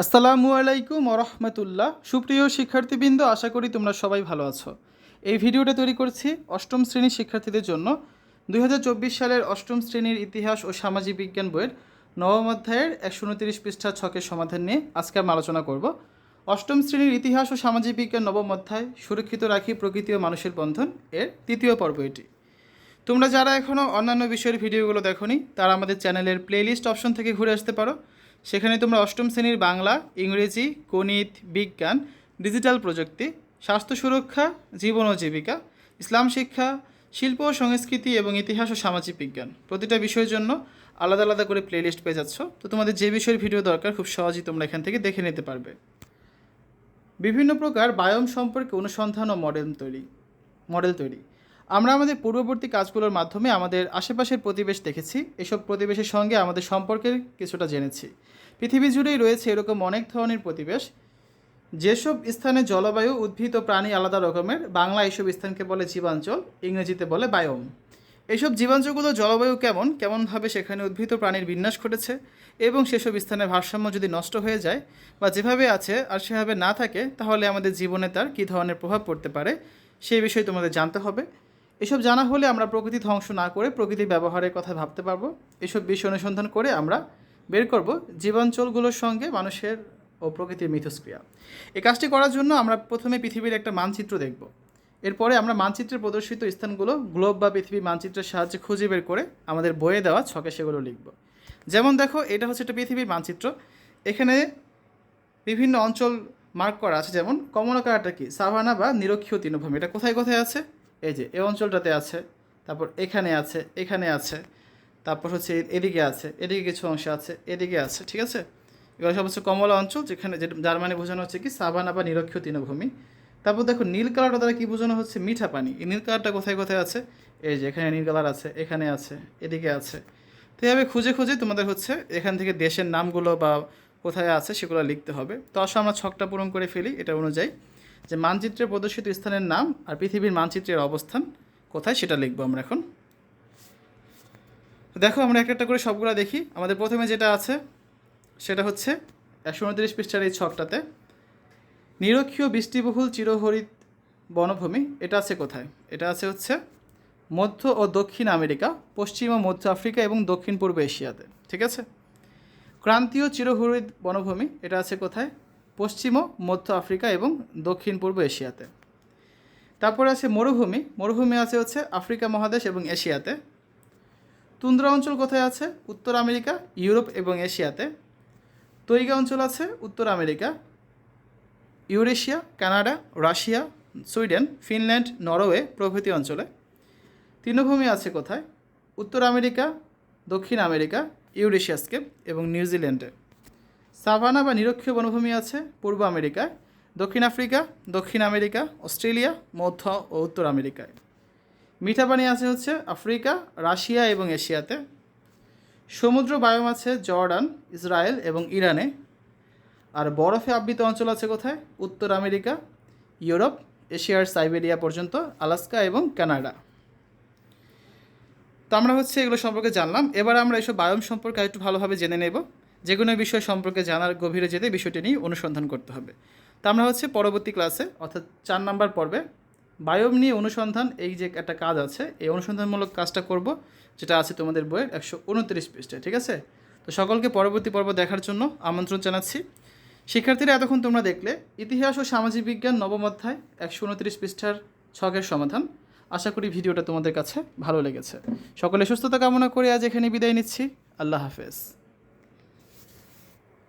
আসসালামু আলাইকুম রহমতুল্লাহ। সুপ্রিয় শিক্ষার্থীবৃন্দ, আশা করি তোমরা সবাই ভালো আছো। এই ভিডিওটা তৈরি করছি অষ্টম শ্রেণির শিক্ষার্থীদের জন্য। দু হাজার চব্বিশ সালের অষ্টম শ্রেণির ইতিহাস ও সামাজিক বিজ্ঞান বইয়ের নবম অধ্যায়ের একশো উনত্রিশ পৃষ্ঠা ছকের সমাধান নিয়ে আজকে আমরা আলোচনা করব। অষ্টম শ্রেণির ইতিহাস ও সামাজিক বিজ্ঞান নবম অধ্যায়, সুরক্ষিত রাখি প্রকৃতি ও মানুষের বন্ধন এর তৃতীয় পর্ব এটি। তোমরা যারা এখনও অন্যান্য বিষয়ের ভিডিওগুলো দেখোনি, তারা আমাদের চ্যানেলের প্লেলিস্ট অপশন থেকে ঘুরে আসতে পারো। সেখানে তোমরা অষ্টম শ্রেণির বাংলা, ইংরেজি, গণিত, বিজ্ঞান, ডিজিটাল প্রযুক্তি, স্বাস্থ্য সুরক্ষা, জীবন ও জীবিকা, ইসলাম শিক্ষা, শিল্প ও সংস্কৃতি এবং ইতিহাস ও সামাজিক বিজ্ঞান। প্রতিটা বিষয়ের জন্য আলাদা আলাদা করে প্লেলিস্ট পেয়ে যাচ্ছ। তো তোমাদের যে বিষয়ের ভিডিও দরকার, খুব সহজেই তোমরা এখান থেকে দেখে নিতে পারবে। বিভিন্ন প্রকার বায়োম সম্পর্কে অনুসন্ধান ও মডেল তৈরি মডেল তৈরি। আমরা আমাদের পূর্ববর্তী কাজগুলোর মাধ্যমে আমাদের আশেপাশের প্রতিবেশ দেখেছি। এসব প্রতিবেশের সঙ্গে আমাদের সম্পর্কের কিছুটা জেনেছি। পৃথিবী জুড়েই রয়েছে এরকম অনেক ধরনের প্রতিবেশ। যেসব স্থানে জলবায়ু, উদ্ভিদ ও প্রাণী আলাদা রকমের বাংলা এইসব স্থানকে বলে জীবাঞ্চল, ইংরেজিতে বলে বায়োম। এইসব জীবাঞ্চলগুলো জলবায়ু কেমন, কেমনভাবে সেখানে উদ্ভিদ প্রাণীর বিন্যাস ঘটেছে এবং সেসব স্থানের ভারসাম্য যদি নষ্ট হয়ে যায় বা যেভাবে আছে আর সেভাবে না থাকে, তাহলে আমাদের জীবনে তার কী ধরনের প্রভাব পড়তে পারে, সেই বিষয়ে তোমাদের জানতে হবে। এসব জানা হলে আমরা প্রকৃতি ধ্বংস না করে প্রকৃতি ব্যবহারের কথা ভাবতে পারব। এসব বিষয় অনুসন্ধান করে আমরা বের করব জীবাঞ্চলগুলোর সঙ্গে মানুষের ও প্রকৃতির মিথস্ক্রিয়া। এই কাজটি করার জন্য আমরা প্রথমে পৃথিবীর একটা মানচিত্র দেখব। এরপরে আমরা মানচিত্রে প্রদর্শিত স্থানগুলো গ্লোব বা পৃথিবী মানচিত্রের সাহায্যে খুঁজে বের করে আমাদের বইয়ে দেওয়া ছকে সেগুলো লিখব। যেমন দেখো, এটা হচ্ছে একটা পৃথিবীর মানচিত্র। এখানে বিভিন্ন অঞ্চল মার্ক করা আছে, যেমন কমলাকারটা কি? সাভানা বা নিরক্ষীয় তৃণভূমি। এটা কোথায় কোথায় আছে? এই যে, এই অঞ্চলটাতে আছে, তারপর এখানে আছে এখানে আছে, তারপর হচ্ছে এদিকে আছে, এদিকে কিছু অংশ আছে, এদিকে আছে, ঠিক আছে? এগুলো সব হচ্ছে কমলা অঞ্চল, যেখানে যার মানে বোঝানো হচ্ছে কি সাবানা বা নিরক্ষীয় তৃণভূমি। তারপর দেখো, নীল কালারটা দ্বারা কি বোঝানো হচ্ছে? মিঠা পানি। এই নীল কালারটা কোথায় কোথায় আছে? এই যে, এখানে নীল কালার আছে, এখানে আছে, এদিকে আছে। তো এইভাবে খুঁজে খুঁজে তোমাদের হচ্ছে এখান থেকে দেশের নামগুলো বা কোথায় আছে সেগুলো লিখতে হবে। তো আসলে আমরা ছকটা পূরণ করে ফেলি, এটা অনুযায়ী। যে মানচিত্রে প্রদর্শিত স্থানের নাম আর পৃথিবীর মানচিত্রের অবস্থান কোথায় সেটা লিখব আমরা এখন। দেখো আমরা একটা একটা করে সবগুলো দেখি। আমাদের প্রথমে যেটা আছে, সেটা হচ্ছে একশো উনত্রিশ পৃষ্ঠার এই ছকটাতে, নিরক্ষীয় বৃষ্টিবহুল চিরহরিত বনভূমি এটা আছে কোথায়? এটা আছে হচ্ছে মধ্য ও দক্ষিণ আমেরিকা, পশ্চিম ও মধ্য আফ্রিকা এবং দক্ষিণ পূর্ব এশিয়াতে, ঠিক আছে? ক্রান্তীয় চিরহরিত বনভূমি, এটা আছে কোথায়? পশ্চিম ও মধ্য আফ্রিকা এবং দক্ষিণ পূর্ব এশিয়াতে। তারপরে আছে মরুভূমি। মরুভূমি আছে হচ্ছে আফ্রিকা মহাদেশ এবং এশিয়াতে। তুন্দ্রা অঞ্চল কোথায় আছে? উত্তর আমেরিকা, ইউরোপ এবং এশিয়াতে। তৈগা অঞ্চল আছে উত্তর America, Eurasia, Canada, Russia, Sweden, Finland, Norway প্রভৃতি অঞ্চলে। তৃণভূমি আছে কোথায়? উত্তর আমেরিকা, দক্ষিণ আমেরিকা ইউরেশিয়াস্কেপ এবং নিউজিল্যান্ডে। সাভানা বা নিরক্ষীয় বনভূমি আছে পূর্ব আমেরিকায়, দক্ষিণ আফ্রিকা, দক্ষিণ আমেরিকা, অস্ট্রেলিয়া, মধ্য ও উত্তর আমেরিকায়। মিঠা পানি আছে হচ্ছে আফ্রিকা, রাশিয়া এবং এশিয়াতে। সমুদ্র বায়ুম আছে জর্ডান, ইসরায়েল এবং ইরানে। আর বরফে আবৃত অঞ্চল আছে কোথায়? উত্তর আমেরিকা, ইউরোপ, এশিয়ার সাইবেরিয়া পর্যন্ত, আলাস্কা এবং কানাডা। তো আমরা হচ্ছে এগুলো সম্পর্কে জানলাম। এবার আমরা এসব বায়ুম সম্পর্কে একটু ভালোভাবে জেনে নেব। যে কোনো বিষয় সম্পর্কে জানার গভীরে যেতে বিষয়টি নিয়ে অনুসন্ধান করতে হবে। তা আমরা হচ্ছে পরবর্তী ক্লাসে, অর্থাৎ চার নাম্বার পর্বে, বায়োম নিয়ে অনুসন্ধান, এই যে একটা কাজ আছে, এই অনুসন্ধানমূলক কাজটা করব, যেটা আছে তোমাদের বইয়ের একশো উনত্রিশ পৃষ্ঠায় ঠিক আছে? তো সকলকে পরবর্তী পর্ব দেখার জন্য আমন্ত্রণ জানাচ্ছি। শিক্ষার্থীরা এতক্ষণ তোমরা দেখলে, ইতিহাস ও সামাজিক বিজ্ঞান নবম অধ্যায়, একশো উনত্রিশ পৃষ্ঠার ছকের সমাধান। আশা করি ভিডিওটা তোমাদের কাছে ভালো লেগেছে। সকলে সুস্থতা কামনা করে আজ এখানে বিদায় নিচ্ছি। আল্লাহ হাফেজ।